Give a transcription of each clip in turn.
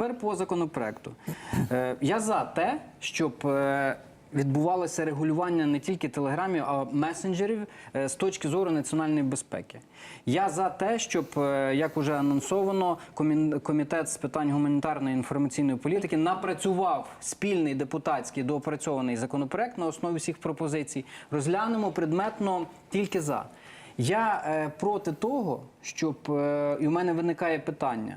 Тепер по законопроекту. Е, Я за те, щоб е, відбувалося регулювання не тільки телеграмів, а месенджерів е, з точки зору національної безпеки. Я за те, щоб, як уже анонсовано, комітет з питань гуманітарної інформаційної політики напрацював спільний депутатський доопрацьований законопроект на основі всіх пропозицій. Розглянемо предметно тільки за. Я проти того, щоб і в мене виникає питання,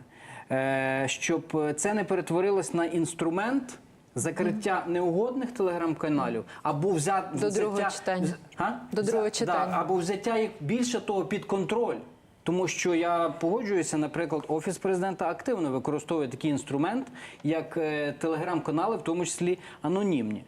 щоб це не перетворилось на інструмент закриття неугодних телеграм-каналів або взя... До другого взяття... читання. А? До другого За- читання. Да, або взяття їх більше того під контроль. Тому що я погоджуюся, наприклад, офіс президента активно використовує такий інструмент, як е, телеграм-канали, в тому числі анонімні.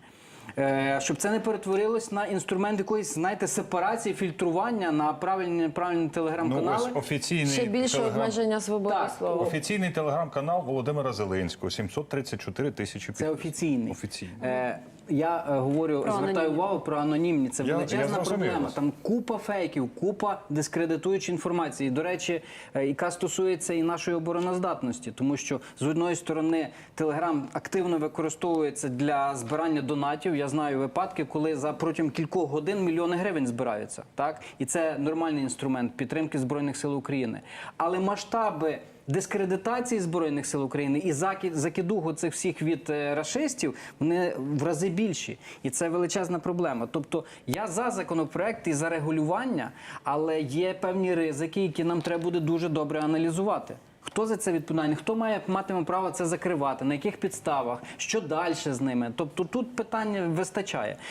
Е, щоб це не перетворилось на інструмент якоїсь, знаєте, сепарації, фільтрування на правильні неправильні Ну, телеграм-канали. Ну, офіційний Ще більше телеграм- обмеження свободи Так, слова. Офіційний телеграм-канал Володимира Зеленського 734 тисячі Це офіційний. Офіційний. Е, я е, говорю, Про звертаю анонімні. увагу про анонімні. Це Я- я величезна зрозумів проблема. вас. Там купа фейків, купа дискредитуючої інформації. До речі, е, яка стосується і нашої обороноздатності, тому що з одної сторони Телеграм активно використовується для збирання донатів. Я знаю випадки, коли за протягом кількох годин мільйони гривень збираються. Так і це нормальний інструмент підтримки збройних сил України. Але масштаби дискредитації збройних сил України і заки- закидугу цих всіх від е, рашистів вони в рази більші, і це величезна проблема. Тобто я за законопроект і за регулювання, але є певні ризики, які нам треба буде дуже добре аналізувати. Хто за це відповідальний? Хто має матиме право це закривати? На яких підставах? Що далі з ними? Тобто тут питання вистачає.